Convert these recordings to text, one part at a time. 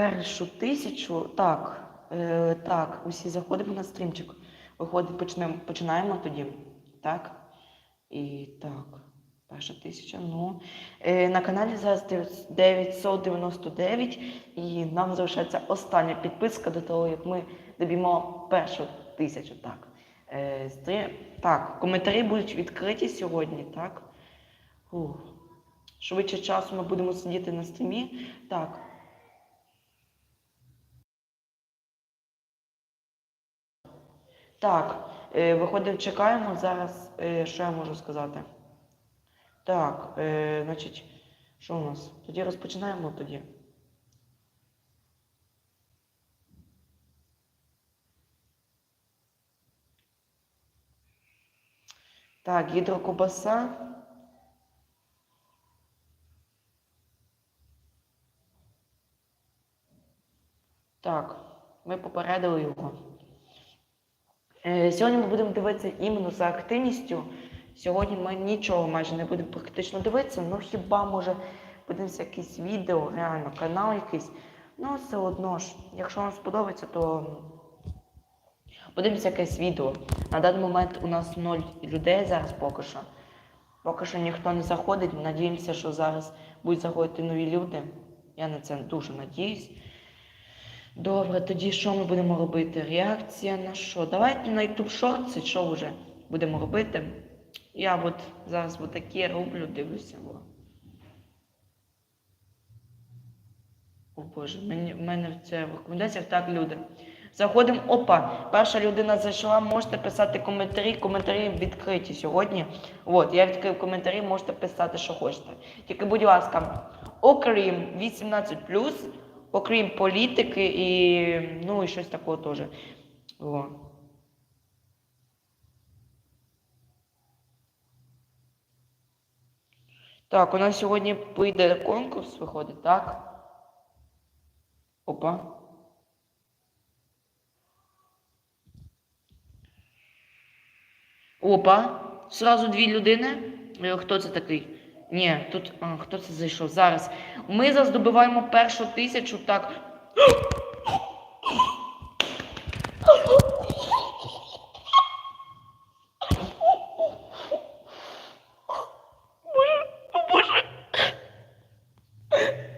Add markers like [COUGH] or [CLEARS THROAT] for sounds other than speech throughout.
першу тисячу. Так, е, так, усі заходимо на стрімчик. Виходить, почнемо, починаємо тоді. Так. І так, перша тисяча. Ну. Е, на каналі зараз 999 і нам залишається остання підписка до того, як ми доб'ємо першу тисячу. Так. Е, стрім... так, коментарі будуть відкриті сьогодні, так? Ух. Швидше часу ми будемо сидіти на стрімі. Так. Так, е, виходимо, чекаємо. Зараз е, що я можу сказати? Так, е, значить, що у нас? Тоді розпочинаємо тоді. Так, гідрокобаса. Так, ми попередили його. Е, Сьогодні ми будемо дивитися іменно за активністю. Сьогодні ми нічого майже не будемо практично дивитися, ну хіба може подивимося якесь відео, реально канал якийсь. Ну, все одно ж, якщо вам сподобається, то подивимося якесь відео. На даний момент у нас ноль людей зараз поки що. Поки що ніхто не заходить. Надіємося, що зараз будуть заходити нові люди. Я на це дуже надіюсь. Добре, тоді що ми будемо робити? Реакція на що? Давайте на YouTube Shorts, що вже будемо робити. Я от зараз от таке роблю, дивлюся. О, Боже, мені, в мене в це в рекомендаціях так люди. Заходимо, опа, перша людина зайшла, можете писати коментарі. Коментарі відкриті сьогодні. От, я відкрив коментарі, можете писати, що хочете. Тільки, будь ласка, окрім 18 окрім політики і ну і щось такого теж. О. Так, у нас сьогодні вийде конкурс, виходить, так? Опа. Опа. Сразу дві людини. Е, Хто це такий? Ні, тут. А, хто це зайшов? Зараз. Ми зараз першу тисячу, так. Боже, Боже.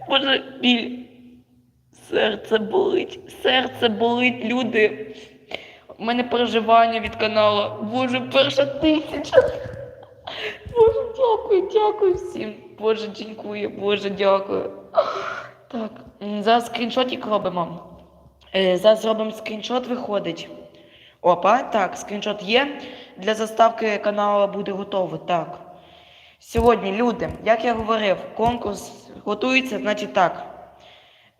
Боже, біль. Серце болить, серце болить, люди. У мене переживання від каналу. Боже, перша тисяча. Боже, дякую, дякую всім. Боже, дякую, Боже, дякую. Так, зараз скріншотик робимо. Е, Зараз зробимо скріншот, виходить. Опа, так, скріншот є. Для заставки каналу буде готово. Так. Сьогодні, люди, як я говорив, конкурс готується, значить так.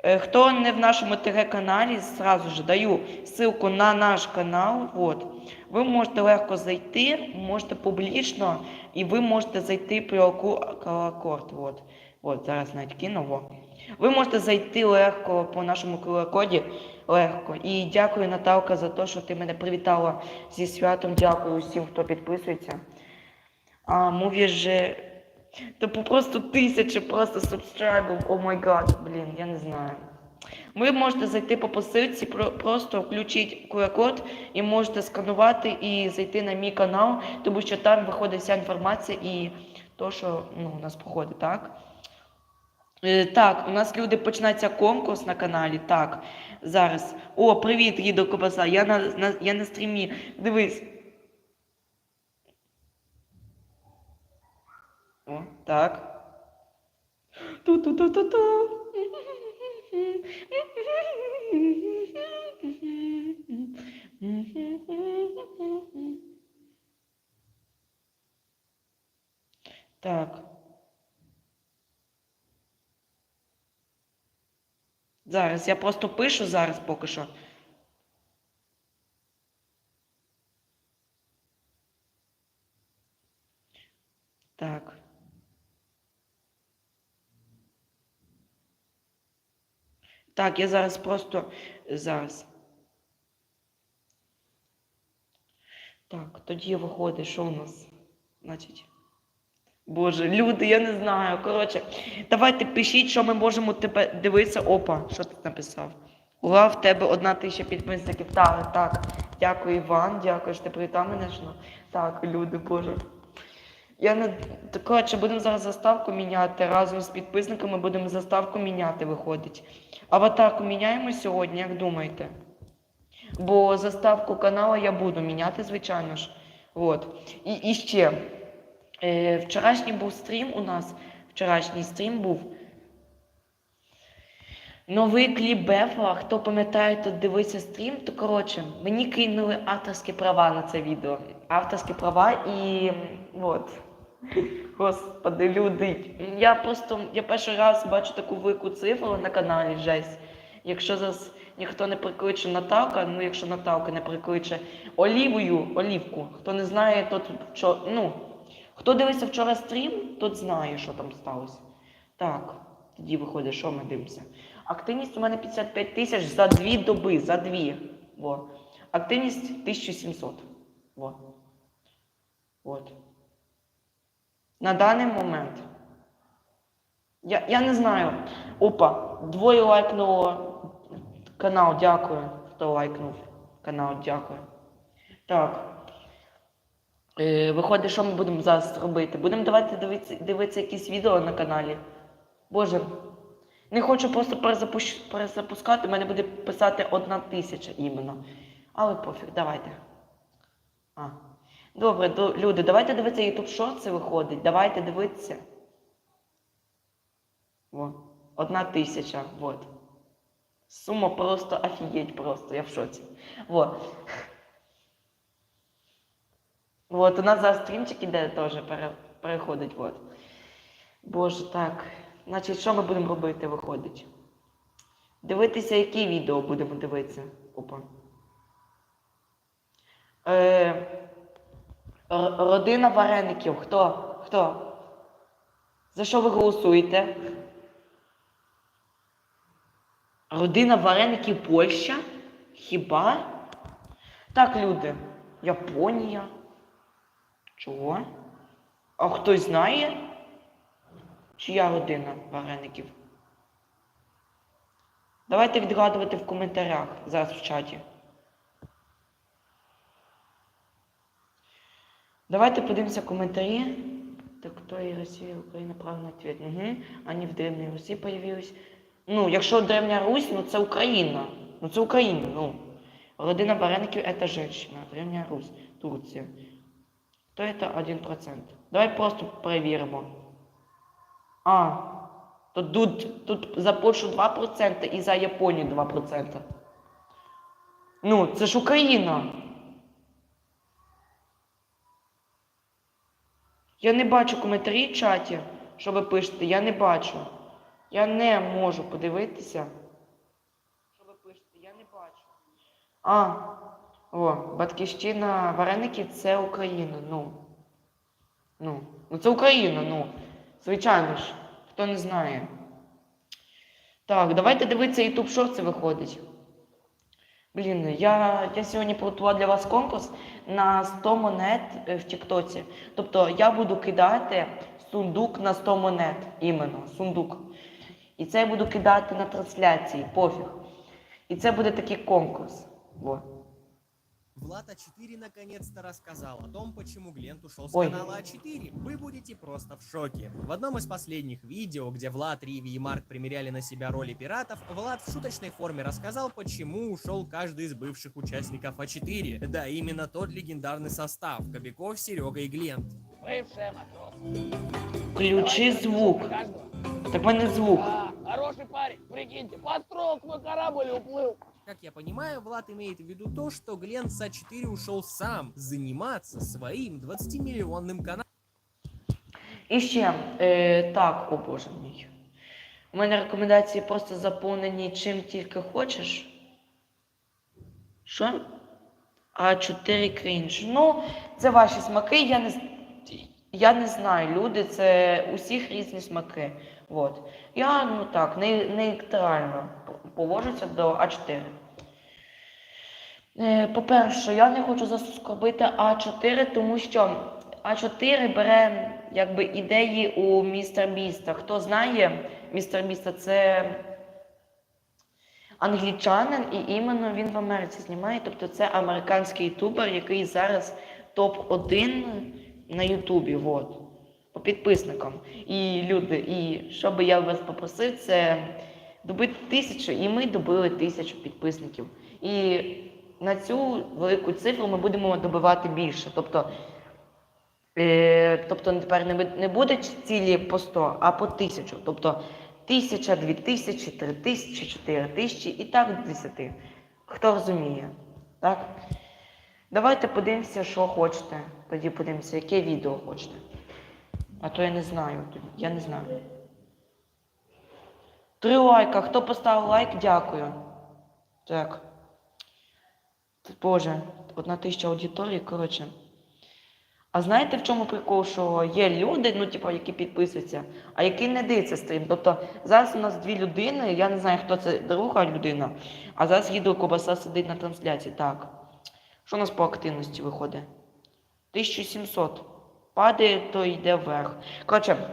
Е, Хто не в нашому ТГ-каналі, сразу ж даю ссылку на наш канал. От. Ви можете легко зайти, можете публічно, і ви можете зайти по QR-код. От. От, зараз навіть кину. Ви можете зайти легко по нашому QR-коді. Легко. І дякую, Наталка, за те, що ти мене привітала зі святом. Дякую усім, хто підписується. А мові же. Типу просто тисячі просто субскрайбів. О май гад, блін, я не знаю. Ви можете зайти по посилці, просто включіть QR-код і можете сканувати і зайти на мій канал, тому що там виходить вся інформація і то, що ну, у нас проходить, так? Е, Так, у нас люди починається конкурс на каналі. Так, зараз. О, привіт, Гідо Кобаса. Я на, на, я на стрімі. Дивись. О, так. Ту-ту-ту-ту-ту. Так. Зараз я просто пишу зараз поки що. Так. Так, я зараз просто зараз. Так, тоді виходить, що у нас? Значить. Боже, люди, я не знаю. Коротше, давайте пишіть, що ми можемо тебе дивитися. Опа, що ти написав? Ура, в тебе одна тисяча підписників. Так, так. Дякую, Іван, дякую, що ти привітав мене. Так, люди, боже. Я не. Коротше, будемо зараз заставку міняти. Разом з підписниками будемо заставку міняти, виходить. Аватарку міняємо сьогодні, як думаєте? Бо заставку каналу я буду міняти, звичайно ж. От. І, і ще. Е, вчорашній був стрім у нас. Вчорашній стрім був. Новий кліп Бефа. Хто пам'ятає, то дивився стрім, то коротше, мені кинули авторські права на це відео. Авторські права і от. Господи, люди. Я просто я перший раз бачу таку велику цифру на каналі жесть. Якщо зараз ніхто не прикличе Наталка, ну якщо Наталка не прикличе Олівою, Олівку, хто не знає, тот що, ну, хто дивився вчора стрім, тот знає, що там сталося. Так, тоді виходить, що ми дивимося. Активність у мене 55 тисяч за дві доби, за дві. Во. Активність 1700. Во. От. На даний момент. Я, я не знаю. Опа, двоє лайкнуло канал, дякую. Хто лайкнув канал, дякую. Так. Е, виходить, що ми будемо зараз робити? Будемо давати дивитися, дивитися якісь відео на каналі. Боже, не хочу просто перезапущ... перезапускати, мене буде писати одна тисяча іменно. Але пофіг, давайте. А. Добре, до... люди, давайте дивитися YouTube Shorts виходить. Давайте дивитися. Во. Одна тисяча. Вот. Сума просто офігеть просто, я в шоці. Вот. Вот, у нас зараз стрімчик іде теж пере... переходить. Вот. Боже, так. Значить, що ми будемо робити, виходить? Дивитися, які відео будемо дивитися. Опа. Е, родина вареників. Хто? Хто? За що ви голосуєте? Родина вареників Польща? Хіба? Так, люди. Японія. Чого? А хтось знає? Чия родина вареників? Давайте відгадувати в коментарях зараз в чаті. Давайте подивимося коментарі. Так, кто и Россия, Украина, правильный ответ. Угу. Они в Древней Русі появились. Ну, якщо Древня Русь, ну це Україна. Ну це Україна, ну. Родина Вареників – це женщина. Древня Русь, Турція. То це 1%. Давай просто перевіримо. А, то тут, тут за Польщу 2% і за Японію 2%. Ну, це ж Україна. Я не бачу коментарі в чаті, що ви пишете. Я не бачу. Я не можу подивитися. Що ви пишете? Я не бачу. А, о, Батьківщина вареників це Україна. Ну. Ну, ну це Україна, ну. Звичайно ж, хто не знає. Так, давайте дивитися YouTube що це виходить. Блін, я, я сьогодні приготувала для вас конкурс на 100 монет е, в Тіктоці. Тобто я буду кидати сундук на 100 монет. Іменно, сундук. І це я буду кидати на трансляції, пофіг. І це буде такий конкурс. Во. Влад А4 наконец-то рассказал о том, почему Глент ушел с Ой. канала А4. Вы будете просто в шоке. В одном из последних видео, где Влад, Риви и Марк примеряли на себя роли пиратов, Влад в шуточной форме рассказал, почему ушел каждый из бывших участников А4. Да, именно тот легендарный состав – Кобяков, Серега и Глент. Включи звук. Так звук. А, хороший парень, прикиньте, построил свой корабль и уплыл. Как я понимаю, Влад имеет в виду то, что Глент с А4 ушел сам заниматься своим 20-миллионным каналом. І ще, е, так, о боже мій. У мене рекомендації просто заповнені чим тільки хочеш. Що? А 4 крінж. Ну, це ваші смаки, я не, я не знаю. Люди, це усіх різні смаки. От. Я, ну так, не, нейтрально поводжуся до А4. Е, По-перше, я не хочу заскорбити А4, тому що А4 бере якби ідеї у містер Біста. Хто знає, містер Біста це англічанин, і іменно він в Америці знімає. Тобто це американський ютубер, який зараз топ-1 на Ютубі. По підписникам. І люди, і що би я вас попросив, це добити тисячу, і ми добили тисячу підписників. І на цю велику цифру ми будемо добивати більше. Тобто, е, тобто тепер не, не буде цілі по 100, а по 1000. Тобто тисяча, дві тисячі, три тисячі, чотири тисячі і так до 10. Хто розуміє? Так? Давайте подивимося, що хочете. Тоді подивимося, яке відео хочете. А то я не знаю. Я не знаю. Три лайка. Хто поставив лайк, дякую. Так. Боже, одна тисяча аудиторії, коротше. А знаєте, в чому прикол, що є люди, ну, типу, які підписуються, а які не дивляться стрім. Тобто зараз у нас дві людини, я не знаю, хто це друга людина, а зараз їду Кобаса сидить на трансляції. Так. Що у нас по активності виходить? 1700. Падає, то йде вверх. Коротше,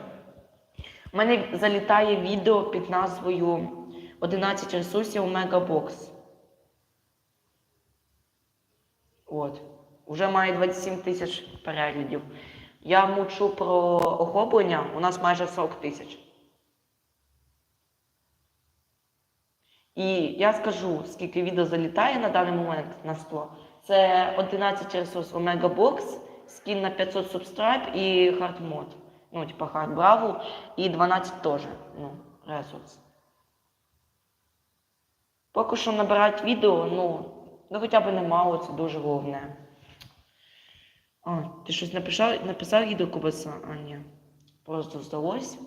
у мене залітає відео під назвою 11 ресурсів Мегабокс. От. Уже має 27 тисяч переглядів. Я мучу про охоплення, у нас майже 40 тисяч. І я скажу, скільки відео залітає на даний момент на 100. Це 11 ресурсів Box, скін на 500 subscribe і mod. Ну, типа hard Bravo, і 12 теж. Ну, ресурс. Поки що набирати відео, ну, ну хоча б немало, це дуже головне. А, ти щось написав, написав відео Кубаса? А, ні. Просто здалось.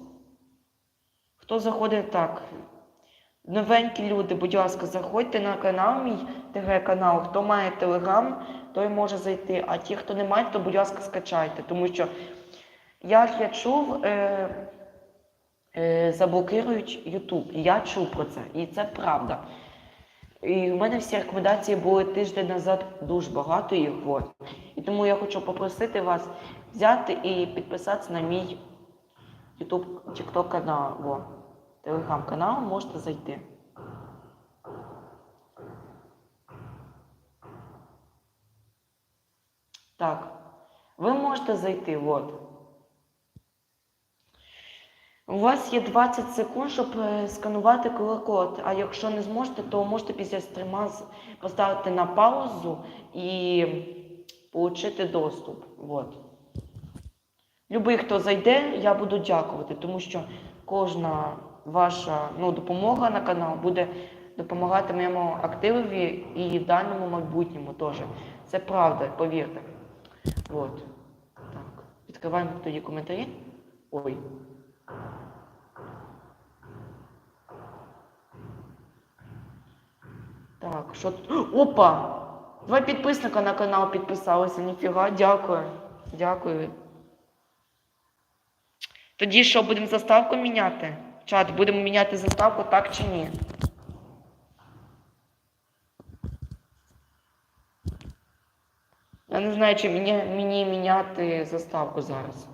Хто заходить так? Новенькі люди, будь ласка, заходьте на канал, мій ТГ-канал. Хто має телеграм, той може зайти. А ті, хто не має, то будь ласка, скачайте. Тому що, як я чув, е, е, заблокирують Ютуб. Я чув про це. І це правда. І в мене всі рекомендації були тиждень назад дуже багато їх. От. І тому я хочу попросити вас взяти і підписатися на мій YouTube TikTok канал. Телеграм-канал можете зайти. Так. Ви можете зайти, от. У вас є 20 секунд, щоб е, сканувати QR-код. А якщо не зможете, то можете після стріма з- поставити на паузу і отримати доступ. От. Любий, хто зайде, я буду дякувати, тому що кожна ваша ну, допомога на канал буде допомагати моєму активові і дальньому майбутньому теж. Це правда, повірте. От. Так. Відкриваємо тоді коментарі. Ой. Так, що? [GASPS] Опа! Два підписника на канал підписалися. Ніфіга, дякую. Дякую. Тоді що, будемо заставку міняти? Чат, будемо міняти заставку, так чи ні? Я не знаю, чи мені, мені міняти заставку зараз.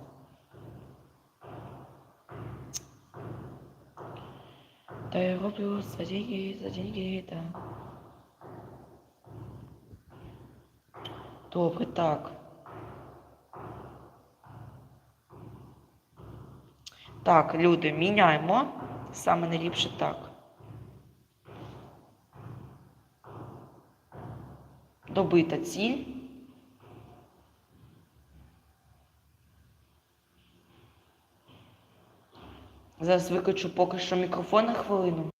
Та я роблю за деньги, за деньги, да. Добре, так. Так, люди, міняємо. Саме найліпше так. Добита ціль. Зараз виключу поки що мікрофон на хвилину.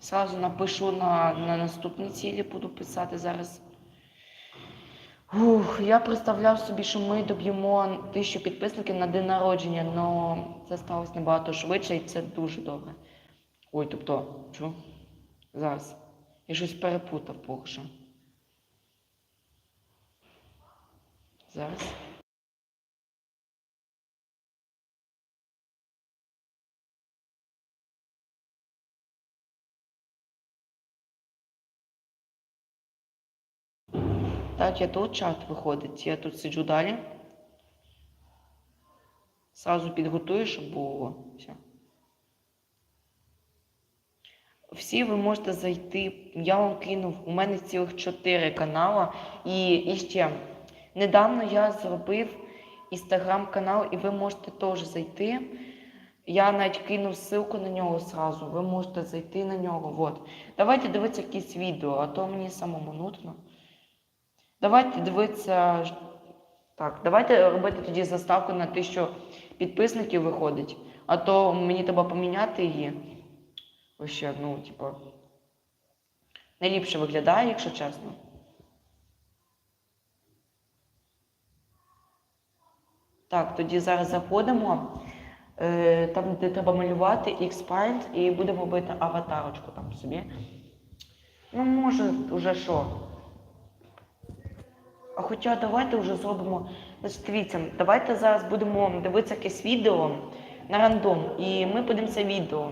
Сразу напишу на, на наступні цілі, буду писати зараз. Ух, я представляв собі, що ми доб'ємо тисячу підписників на день народження, але це сталося набагато швидше і це дуже добре. Ой, тобто, що? Зараз. Я щось перепутав поки що. Зараз. Так, я тут чат виходить. Я тут сиджу далі. Сразу підготую, щоб було. Все. Всі ви можете зайти. Я вам кинув. У мене цілих чотири канали. І, і ще недавно я зробив інстаграм-канал, і ви можете теж зайти. Я навіть кинув ссылку на нього сразу. Ви можете зайти на нього. Вот. Давайте дивитися якісь відео, а то мені самому нудно. Давайте дивитися. Так, давайте робити тоді заставку на тисячу підписників виходить. А то мені треба поміняти її. Вообще, ну, типа. Найліпше виглядає, якщо чесно. Так, тоді зараз заходимо. Е, там, де треба малювати X-Paint і будемо робити аватарочку там собі. Ну, може, уже що. Хоча давайте вже зробимо. Дивіться, давайте зараз будемо дивитися якесь відео на рандом. І ми подивимося відео.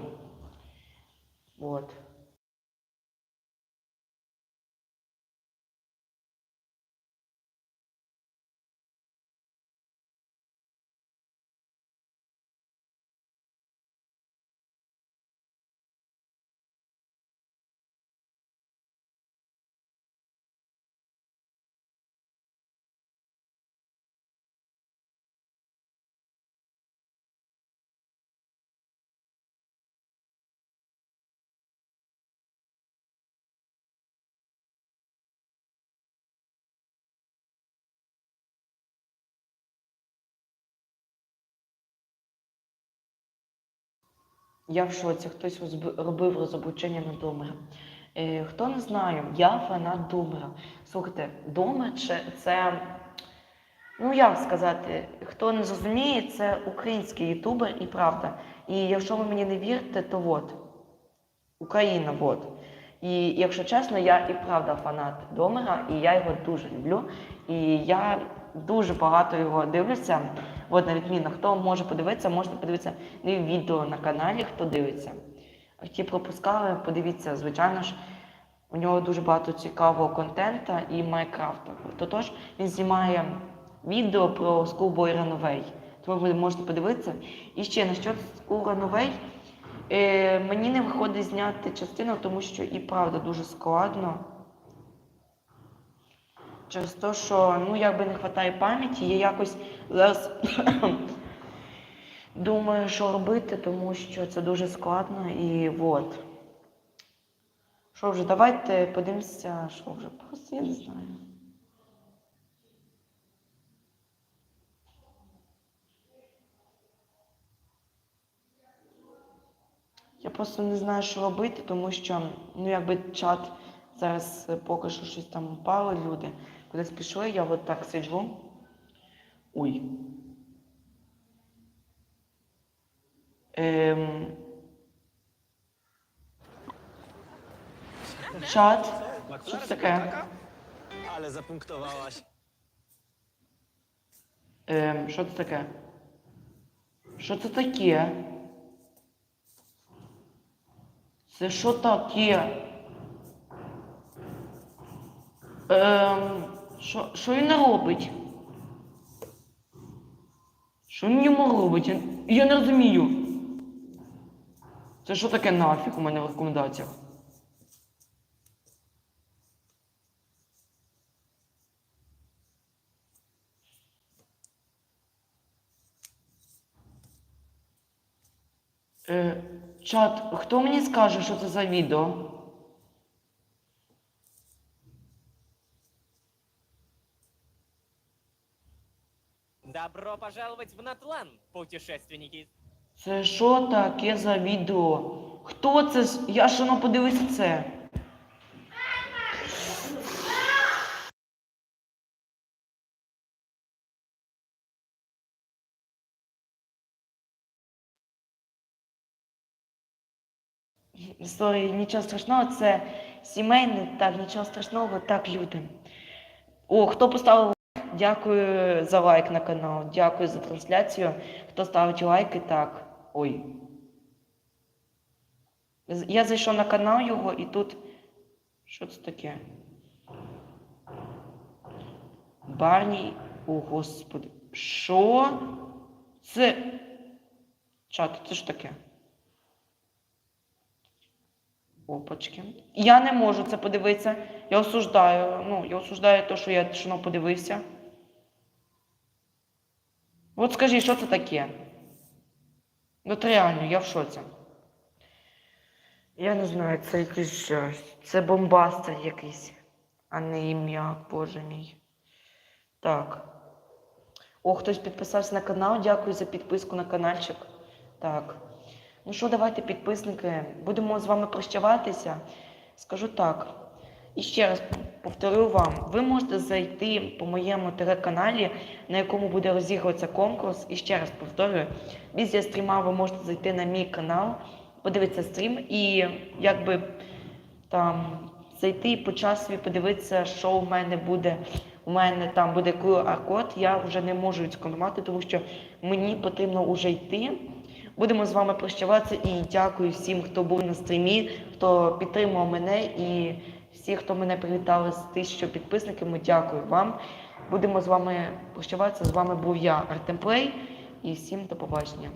От. Я в шоці, хтось робив розоблачення на Домера. Е, хто не знає, я фанат Домера. Слухайте, Домер це, це, ну як сказати, хто не зрозуміє, це український ютубер і правда. І якщо ви мені не вірите, то от, Україна, от. І якщо чесно, я і правда фанат Домера, і я його дуже люблю. І я дуже багато його дивлюся. От на відміну, хто може подивитися, можете подивитися не відео на каналі, хто дивиться. Ті пропускали, подивіться, звичайно ж, у нього дуже багато цікавого контенту і Майнкрафта. Тотож він знімає відео про Schoolboy Runaway. Тому ви можете подивитися. І ще на що School Runaway, е, мені не виходить зняти частину, тому що і правда дуже складно. Через те, що ну якби не вистачає пам'яті, я якось зараз [CLEARS THROAT] думаю, що робити, тому що це дуже складно і от. Що вже, давайте подивимося, що вже просто я не знаю. Я просто не знаю, що робити, тому що ну якби чат зараз поки що щось там впало, люди кудись пішли, я от так сиджу. Ой. Ем... Чат. Що це таке? Ale zapunktowałaś. Ем, що це таке? Що це таке? Це що таке? Ем, що, що він робить? Що він йому робить? Я, я не розумію. Це що таке нафіг у мене в рекомендаціях? Е, чат, хто мені скаже, що це за відео? Добро пожаловать в Натлан, путешественники. Це що таке за відео? Хто це? з- Я ж ну подивися це. Сорі, нічого страшного, це сімейне, так, нічого страшного, так, люди. О, хто поставив дякую за лайк на канал, дякую за трансляцію. Хто ставить лайки, так. Ой. Я зайшов на канал його і тут. Що це таке? Барні. О, господи. Що? Це. Чат, це ж таке. Опачки. Я не можу це подивитися. Я осуждаю. Ну, я осуждаю те, що я тишину подивився. От скажи, що це таке? От реально, я в шоці. Я не знаю, це якийсь щось. Це бомбастер якийсь, а не ім'я, боже мій. Так. О, хтось підписався на канал. Дякую за підписку на каналчик. Так. Ну що, давайте, підписники, будемо з вами прощаватися. Скажу так. І ще раз повторю вам, ви можете зайти по моєму телеканалі, на якому буде розігруватися конкурс. І ще раз повторюю, після стріма ви можете зайти на мій канал, подивитися стрім і якби там зайти по часові подивитися, що у мене буде. У мене там буде QR-код, я вже не можу відсканувати, тому що мені потрібно вже йти. Будемо з вами прощаватися і дякую всім, хто був на стрімі, хто підтримував мене і всі, хто мене привітали з тисячою підписниками. Дякую вам. Будемо з вами прощаватися. З вами був я, Артемплей, і всім до побачення.